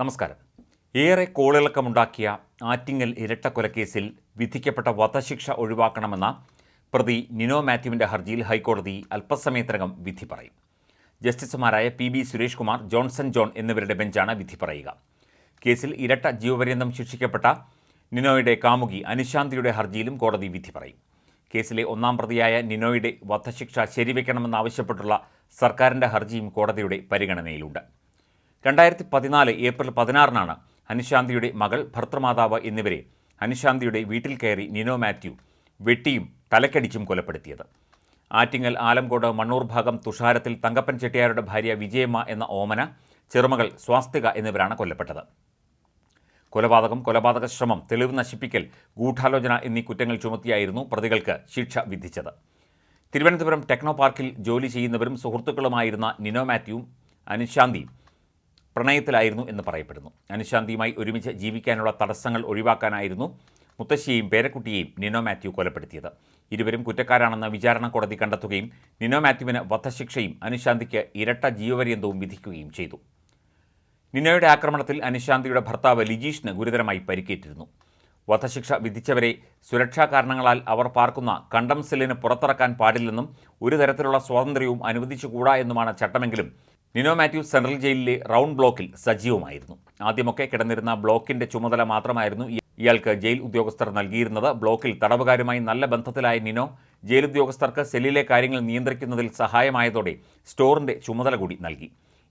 നമസ്കാരം. ഏറെ കോളിളക്കമുണ്ടാക്കിയ ആറ്റിങ്ങൽ ഇരട്ടക്കൊലക്കേസിൽ വിധിക്കപ്പെട്ട വധശിക്ഷ ഒഴിവാക്കണമെന്ന പ്രതി നിനോ മാത്യുവിന്റെ ഹർജിയിൽ ഹൈക്കോടതി അല്പസമയത്തിനകം വിധി പറയും. ജസ്റ്റിസുമാരായ P B Suresh Kumar Johnson John എന്നിവരുടെ ബെഞ്ചാണ് വിധി പറയുക. കേസിൽ ഇരട്ട ജീവപര്യന്തം ശിക്ഷിക്കപ്പെട്ട നിനോയുടെ കാമുകി അനുശാന്തിയുടെ ഹർജിയിലും കോടതി വിധി പറയും. കേസിലെ ഒന്നാം പ്രതിയായ നിനോയുടെ വധശിക്ഷ ശരിവെക്കണമെന്നാവശ്യപ്പെട്ടുള്ള സർക്കാരിന്റെ ഹർജിയും കോടതിയുടെ പരിഗണനയിലുണ്ട്. രണ്ടായിരത്തി പതിനാല് ഏപ്രിൽ പതിനാറിനാണ് അനുശാന്തിയുടെ മകൾ ഭർത്തൃമാതാവ് എന്നിവരെ അനുശാന്തിയുടെ വീട്ടിൽ കയറി നിനോ മാത്യു വെട്ടിയും തലക്കടിച്ചും കൊലപ്പെടുത്തിയത്. ആറ്റിങ്ങൽ ആലംകോട് മണ്ണൂർ ഭാഗം തുഷാരത്തിൽ തങ്കപ്പൻ ചെട്ടിയാരുടെ ഭാര്യ വിജയമ്മ എന്ന ഓമന ചെറുമകൾ സ്വാസ്തിക എന്നിവരാണ് കൊല്ലപ്പെട്ടത്. കൊലപാതകം കൊലപാതക ശ്രമം തെളിവ് നശിപ്പിക്കൽ ഗൂഢാലോചന എന്നീ കുറ്റങ്ങൾ ചുമത്തിയായിരുന്നു പ്രതികൾക്ക് ശിക്ഷ വിധിച്ചത്. തിരുവനന്തപുരം ടെക്നോ പാർക്കിൽ ജോലി ചെയ്യുന്നവരും സുഹൃത്തുക്കളുമായിരുന്ന നിനോ മാത്യുവും അനുശാന്തിയും പ്രണയത്തിലായിരുന്നു എന്ന് പറയപ്പെടുന്നു. അനുശാന്തിയുമായി ഒരുമിച്ച് ജീവിക്കാനുള്ള തടസ്സങ്ങൾ ഒഴിവാക്കാനായിരുന്നു മുത്തശ്ശിയെയും പേരക്കുട്ടിയെയും നിനോ മാത്യു കൊലപ്പെടുത്തിയത്. ഇരുവരും കുറ്റക്കാരാണെന്ന് വിചാരണ കോടതി കണ്ടെത്തുകയും നിനോ മാത്യുവിന് വധശിക്ഷയും അനുശാന്തിക്ക് ഇരട്ട ജീവപര്യന്തവും വിധിക്കുകയും ചെയ്തു. നിനോയുടെ ആക്രമണത്തിൽ അനുശാന്തിയുടെ ഭർത്താവ് ലിജീഷിന് ഗുരുതരമായി പരിക്കേറ്റിരുന്നു. വധശിക്ഷ വിധിച്ചവരെ സുരക്ഷാ കാരണങ്ങളാൽ അവർ പാർക്കുന്ന കണ്ടം സെല്ലിന് പുറത്തിറക്കാൻ പാടില്ലെന്നും ഒരു തരത്തിലുള്ള സ്വാതന്ത്ര്യവും അനുവദിച്ചുകൂടാ എന്നുമാണ് ചട്ടമെങ്കിലും നിനോ മാത്യു സെൻട്രൽ ജയിലിലെ റൗണ്ട് ബ്ലോക്കിൽ സജീവമായിരുന്നു. ആദ്യമൊക്കെ കിടന്നിരുന്ന ബ്ലോക്കിന്റെ ചുമതല മാത്രമായിരുന്നു ഇയാൾക്ക് ജയിൽ ഉദ്യോഗസ്ഥർ നൽകിയിരുന്നത്. ബ്ലോക്കിൽ തടവുകാരുമായി നല്ല ബന്ധത്തിലായ നിനോ ജയിൽ ഉദ്യോഗസ്ഥർക്ക് സെല്ലിലെ കാര്യങ്ങൾ നിയന്ത്രിക്കുന്നതിൽ സഹായമായതോടെ സ്റ്റോറിന്റെ ചുമതല കൂടി നൽകി.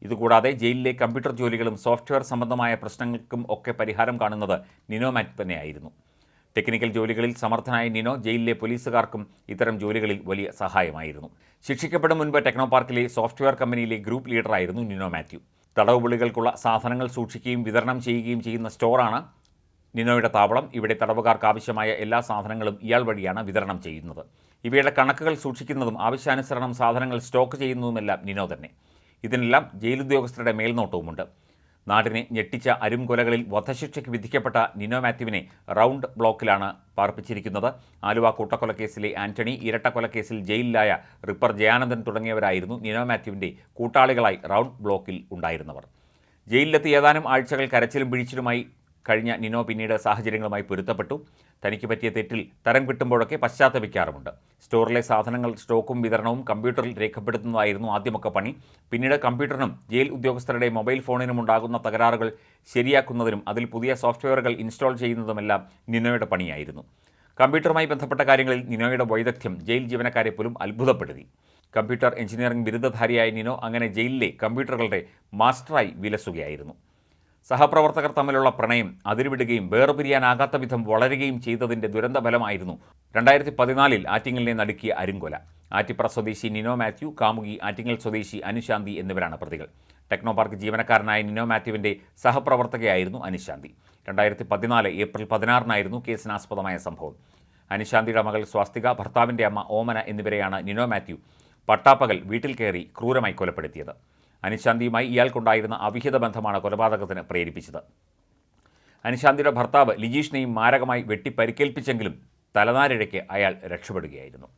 ഇതുകൂടാതെ ജയിലിലെ കമ്പ്യൂട്ടർ ജോലികളും സോഫ്റ്റ്വെയർ സംബന്ധമായ പ്രശ്നങ്ങൾക്കും ഒക്കെ പരിഹാരം കാണുന്നത് നിനോ മാറ്റ് തന്നെയായിരുന്നു. ടെക്നിക്കൽ ജോലികളിൽ സമർത്ഥനായ നിനോ ജയിലിലെ പോലീസുകാർക്കും ഇത്തരം ജോലികളിൽ വലിയ സഹായമായിരുന്നു. ശിക്ഷിക്കപ്പെടും മുൻപ് ടെക്നോ പാർക്കിലെ സോഫ്റ്റ്വെയർ കമ്പനിയിലെ ഗ്രൂപ്പ് ലീഡറായിരുന്നു നിനോ മാത്യു. തടവുപുള്ളികൾക്കുള്ള സാധനങ്ങൾ സൂക്ഷിക്കുകയും വിതരണം ചെയ്യുകയും ചെയ്യുന്ന സ്റ്റോറാണ് നിനോയുടെ താവളം. ഇവിടെ തടവുകാർക്ക് ആവശ്യമായ എല്ലാ സാധനങ്ങളും ഇയാൾ വഴിയാണ് വിതരണം ചെയ്യുന്നത്. ഇവയുടെ കണക്കുകൾ സൂക്ഷിക്കുന്നതും ആവശ്യാനുസരണം സാധനങ്ങൾ സ്റ്റോക്ക് ചെയ്യുന്നതുമെല്ലാം നിനോ തന്നെ. ഇതിനെല്ലാം ജയിലുദ്യോഗസ്ഥരുടെ മേൽനോട്ടവുമുണ്ട്. നാടിനെ ഞെട്ടിച്ച അരുംകൊലകളിൽ വധശിക്ഷയ്ക്ക് വിധിക്കപ്പെട്ട നിനോ മാത്യുവിനെ റൗണ്ട് ബ്ലോക്കിലാണ് പാർപ്പിച്ചിരിക്കുന്നത്. ആലുവ കൂട്ടക്കൊലക്കേസിലെ ആന്റണി ഇരട്ടക്കൊലക്കേസിൽ ജയിലിലായ റിപ്പർ ജയാനന്ദൻ തുടങ്ങിയവരായിരുന്നു നിനോ മാത്യുവിന്റെ കൂട്ടാളികളായി റൗണ്ട് ബ്ലോക്കിൽ ഉണ്ടായിരുന്നവർ. ജയിലിലെത്തി ഏതാനും ആഴ്ചകൾ കരച്ചിലും പിഴിച്ചിലുമായി കഴിഞ്ഞ നിനോ പിന്നീട് സാഹചര്യങ്ങളുമായി പൊരുത്തപ്പെട്ടു. തനിക്ക് പറ്റിയ തെറ്റിൽ തരം കിട്ടുമ്പോഴൊക്കെ പശ്ചാത്തപിക്കാറുമുണ്ട്. സ്റ്റോറിലെ സാധനങ്ങൾ സ്റ്റോക്കും വിതരണവും കമ്പ്യൂട്ടറിൽ രേഖപ്പെടുത്തുന്നതായിരുന്നു ആദ്യമൊക്കെ പണി. പിന്നീട് കമ്പ്യൂട്ടറിനും ജയിൽ ഉദ്യോഗസ്ഥരുടെ മൊബൈൽ ഫോണിനും ഉണ്ടാകുന്ന തകരാറുകൾ ശരിയാക്കുന്നതിനും അതിൽ പുതിയ സോഫ്റ്റ്വെയറുകൾ ഇൻസ്റ്റാൾ ചെയ്യുന്നതുമെല്ലാം നിനോയുടെ പണിയായിരുന്നു. കമ്പ്യൂട്ടറുമായി ബന്ധപ്പെട്ട കാര്യങ്ങളിൽ നിനോയുടെ വൈദഗ്ധ്യം ജയിൽ ജീവനക്കാരെ പോലും അത്ഭുതപ്പെടുത്തി. കമ്പ്യൂട്ടർ എഞ്ചിനീയറിംഗ് ബിരുദധാരിയായ നിനോ അങ്ങനെ ജയിലിലെ കമ്പ്യൂട്ടറുകളുടെ മാസ്റ്ററായി വിലസുകയായിരുന്നു. സഹപ്രവർത്തകർ തമ്മിലുള്ള പ്രണയം അതിരുവിടുകയും വേർപിരിയാനാകാത്ത വിധം വളരുകയും ചെയ്തതിന്റെ ദുരന്തഫലമായിരുന്നു രണ്ടായിരത്തി പതിനാലിൽ ആറ്റിങ്ങലിനെ നടുക്കിയ അരുങ്കൊല. ആറ്റിപ്ര സ്വദേശി നിനോ മാത്യു കാമുകി ആറ്റിങ്ങൽ സ്വദേശി അനുശാന്തി എന്നിവരാണ് പ്രതികൾ. ടെക്നോപാർക്ക് ജീവനക്കാരനായ നിനോ മാത്യുവിന്റെ സഹപ്രവർത്തകയായിരുന്നു അനുശാന്തി. രണ്ടായിരത്തി പതിനാല് ഏപ്രിൽ പതിനാറിനായിരുന്നു കേസിനാസ്പദമായ സംഭവം. അനുശാന്തിയുടെ മകൾ സ്വാസ്തിക ഭർത്താവിന്റെ അമ്മ ഓമന എന്നിവരെയാണ് നിനോ മാത്യു പട്ടാപ്പകൽ വീട്ടിൽ കയറി ക്രൂരമായി കൊലപ്പെടുത്തിയത്. അനുശാന്തിയുമായി ഇയാൾക്കുണ്ടായിരുന്ന അവിഹിത ബന്ധമാണ് കൊലപാതകത്തിന് പ്രേരിപ്പിച്ചത്. അനുശാന്തിയുടെ ഭർത്താവ് ലിജീഷിനെയും മാരകമായി വെട്ടി പരിക്കേൽപ്പിച്ചെങ്കിലും തലനാരിഴയ്ക്ക് അയാൾ രക്ഷപ്പെടുകയായിരുന്നു.